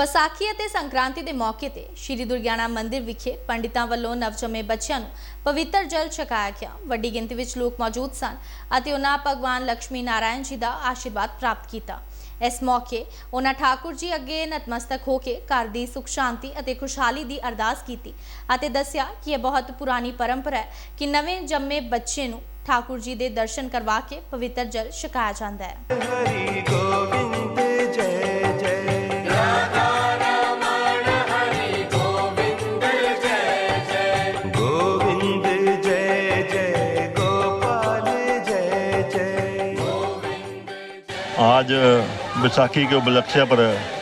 ਵਿਸਾਖੀ ਅਤੇ ਸੰਕ੍ਰਾਂਤੀ ਦੇ ਮੌਕੇ ਤੇ ਸ਼੍ਰੀ ਦੁਰਗਿਆਣਾ ਮੰਦਿਰ ਵਿਖੇ ਪੰਡਿਤਾਂ ਵੱਲੋਂ ਨਵਜੰਮੇ ਬੱਚਿਆਂ ਨੂੰ ਪਵਿੱਤਰ ਜਲ ਛਕਾਇਆ ਗਿਆ। ਵੱਡੀ ਗਿਣਤੀ ਵਿੱਚ ਲੋਕ ਮੌਜੂਦ ਸਨ ਅਤੇ ਉਹਨਾਂ ਭਗਵਾਨ ਲక్ష్ਮੀ ਨਾਰਾਇਣ ਜੀ ਦਾ ਆਸ਼ੀਰਵਾਦ ਪ੍ਰਾਪਤ ਕੀਤਾ। ਇਸ ਮੌਕੇ ਉਹਨਾਂ ਠਾਕੁਰ ਜੀ ਅੱਗੇ ਨਤਮਸਤਕ ਹੋ ਕੇ ਘਰ ਦੀ ਸੁਖ ਸ਼ਾਂਤੀ ਅਤੇ ਖੁਸ਼ਹਾਲੀ ਦੀ ਅਰਦਾਸ ਕੀਤੀ ਅਤੇ ਦੱਸਿਆ ਕਿ ਇਹ ਬਹੁਤ ਪੁਰਾਣੀ ਪਰੰਪਰਾ ਹੈ ਕਿ ਨਵੇਂ ਜੰਮੇ ਬੱਚੇ ਨੂੰ ਠਾਕੁਰ ਜੀ ਦੇ ਦਰਸ਼ਨ ਕਰਵਾ ਕੇ ਪਵਿੱਤਰ ਜਲ ਛਕਾਇਆ ਜਾਂਦਾ ਹੈ। आज बैसाखी के उपलक्ष्य पर,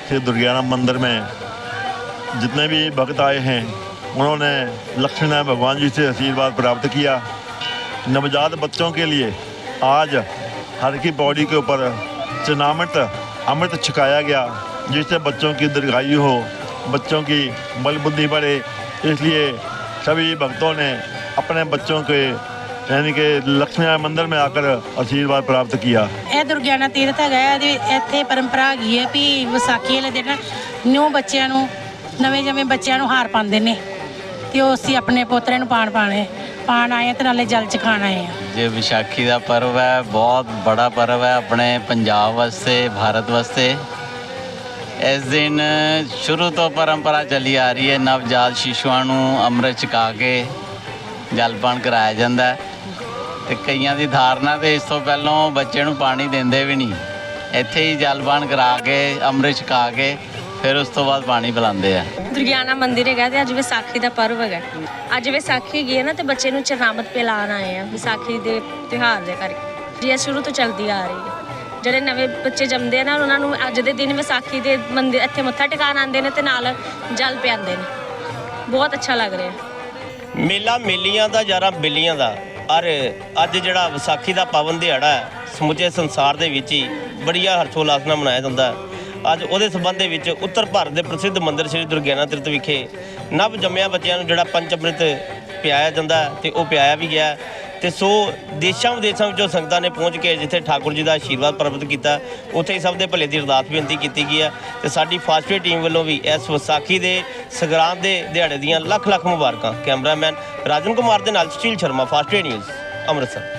श्री दुर्गियाना मंदिर में जितने भी भक्त आए हैं, उन्होंने लक्ष्मी नारायण भगवान जी से आशीर्वाद प्राप्त किया। नवजात बच्चों के लिए आज हर की बॉडी के ऊपर चनामृत अमृत छिकाया गया, जिससे बच्चों की दीर्घायु हो, बच्चों की बल बुद्धि बढ़े। इसलिए सभी भक्तों ने अपने बच्चों के ਯਾਨੀ ਕਿ ਲక్ష్ਮੀ ਨਾਰਾਇਣ ਮੰਦਿਰ ਮੇ ਆਕਰ ਆਸ਼ੀਰਵਾਦ ਪ੍ਰਾਪਤ ਕੀਤਾ ਇਹ ਦੁਰਗਿਆਨਾ ਤੀਰਥ ਹੈਗਾ ਇਹਦੇ ਇੱਥੇ ਪਰੰਪਰਾ ਹੈਗੀ ਹੈ ਵੀ ਵਿਸਾਖੀ ਵਾਲੇ ਦਿਨ ਨਿਊ ਬੱਚਿਆਂ ਨੂੰ ਨਵੇਂ ਜਵੇਂ ਬੱਚਿਆਂ ਨੂੰ ਹਾਰ ਪਾਉਂਦੇ ਨੇ ਤੇ ਉਹ ਅਸੀਂ ਆਪਣੇ ਪੋਤਰੇ ਨੂੰ ਪਾਣ ਪਾਣੇ ਪਾਣ ਆਏ ਤੇ ਨਾਲੇ ਜਲ ਚ ਖਾਣ ਆਏ ਜੇ ਵਿਸਾਖੀ ਦਾ ਪਰਵ ਹੈ ਬਹੁਤ ਬੜਾ ਪਰਵ ਹੈ ਆਪਣੇ ਪੰਜਾਬ ਵਾਸਤੇ ਭਾਰਤ ਵਾਸਤੇ। ਇਸ ਦਿਨ ਸ਼ੁਰੂ ਤੋਂ ਪਰੰਪਰਾ ਚੱਲੀ ਆ ਰਹੀ ਹੈ ਨਵਜਾਤ ਸ਼ਿਸ਼ੂਆਂ ਨੂੰ ਅੰਮ੍ਰਿਤ ਚਕਾ ਕੇ ਜਲਪਾਨ ਕਰਾਇਆ ਜਾਂਦਾ ਹੈ। ਤੇ ਕਈਆਂ ਦੀ ਧਾਰਨਾ ਤੇ ਇਸ ਤੋਂ ਪਹਿਲਾਂ ਬੱਚੇ ਨੂੰ ਪਾਣੀ ਦਿੰਦੇ ਵੀ ਨਹੀਂ। ਇੱਥੇ ਹੀ ਜਲਪਾਨ ਕਰਾ ਕੇ ਅੰਮ੍ਰਿਤ ਛਕਾ ਕੇ ਫਿਰ ਉਸ ਤੋਂ ਬਾਅਦ ਪਾਣੀ ਪਿਲਾਉਂਦੇ ਆ। ਦੁਰਗਿਆਨਾ ਮੰਦਿਰ ਹੈਗਾ ਤੇ ਅੱਜ ਵਿਸਾਖੀ ਦਾ ਪਰਵ ਹੈਗਾ। ਅੱਜ ਵਿਸਾਖੀ ਹੈਗੀ ਹੈ ਨਾ ਤੇ ਬੱਚੇ ਨੂੰ ਚਰਨਾਮਤ ਪਿਲਾਉਣ ਆਏ ਆ ਵਿਸਾਖੀ ਦੇ ਤਿਉਹਾਰ ਦੇ ਕਰਕੇ। ਜੀ ਇਹ ਸ਼ੁਰੂ ਤੋਂ ਚੱਲਦੀ ਆ ਰਹੀ ਹੈ। ਜਿਹੜੇ ਨਵੇਂ ਬੱਚੇ ਜੰਮਦੇ ਆ ਨਾ ਉਹਨਾਂ ਨੂੰ ਅੱਜ ਦੇ ਦਿਨ ਵਿਸਾਖੀ ਦੇ ਮੰਦਿਰ ਇੱਥੇ ਮੱਥਾ ਟਿਕਾਣ ਆਉਂਦੇ ਨੇ ਤੇ ਨਾਲ ਜਲ ਪਿਆਉਂਦੇ ਨੇ। ਬਹੁਤ ਅੱਛਾ ਲੱਗ ਰਿਹਾ। ਮੇਲਾ ਮੇਲੀਆਂ ਦਾ ਯਾਰਾਂ ਬੇਲੀਆਂ ਦਾ। ਔਰ ਅੱਜ ਜਿਹੜਾ ਵਿਸਾਖੀ ਦਾ ਪਾਵਨ ਦਿਹਾੜਾ ਸਮੁੱਚੇ ਸੰਸਾਰ ਦੇ ਵਿੱਚ ਹੀ ਬੜੀਆ ਹਰਸ਼ੋਲਾਸ ਨਾਲ ਮਨਾਇਆ ਜਾਂਦਾ ਅੱਜ ਉਹਦੇ ਸਬੰਧ ਦੇ ਵਿੱਚ ਉੱਤਰ ਭਾਰਤ ਦੇ ਪ੍ਰਸਿੱਧ ਮੰਦਿਰ ਸ੍ਰੀ ਦੁਰਗਿਆਨਾ ਤੀਰਥ ਵਿਖੇ ਨਵ ਜੰਮਿਆ ਬੱਚਿਆਂ ਨੂੰ ਜਿਹੜਾ ਪੰਚ ਅੰਮ੍ਰਿਤ ਪਿਆਇਆ ਜਾਂਦਾ ਹੈ ਤੇ ਉਹ ਪਿਆਇਆ ਵੀ ਗਿਆ ਤੇ ਸੋ ਦੇਸ਼ਾਂ ਵਿਦੇਸ਼ਾਂ ਵਿੱਚੋਂ ਸੰਗਤਾਂ ਨੇ ਪਹੁੰਚ ਕੇ ਜਿੱਥੇ ਠਾਕੁਰ ਜੀ ਦਾ ਆਸ਼ੀਰਵਾਦ ਪ੍ਰਾਪਤ ਕੀਤਾ, ਉੱਥੇ ਹੀ ਸਭ ਦੇ ਭਲੇ ਦੀ ਅਰਦਾਸ ਬੇਨਤੀ ਕੀਤੀ ਗਈ ਹੈ ਤੇ ਸਾਡੀ ਫਾਸਟਵੇ ਟੀਮ ਵੱਲੋਂ ਵੀ ਇਸ ਵਿਸਾਖੀ ਦੇ ਸੰਗਰਾਂਦ ਦੇ ਦਿਹਾੜੇ ਦੀਆਂ ਲੱਖ ਲੱਖ ਮੁਬਾਰਕਾਂ। ਕੈਮਰਾਮੈਨ ਰਾਜਨ ਕੁਮਾਰ ਦੇ ਨਾਲ ਸੁਸ਼ੀਲ ਸ਼ਰਮਾ, ਫਾਸਟਵੇ ਨਿਊਜ਼, ਅੰਮ੍ਰਿਤਸਰ।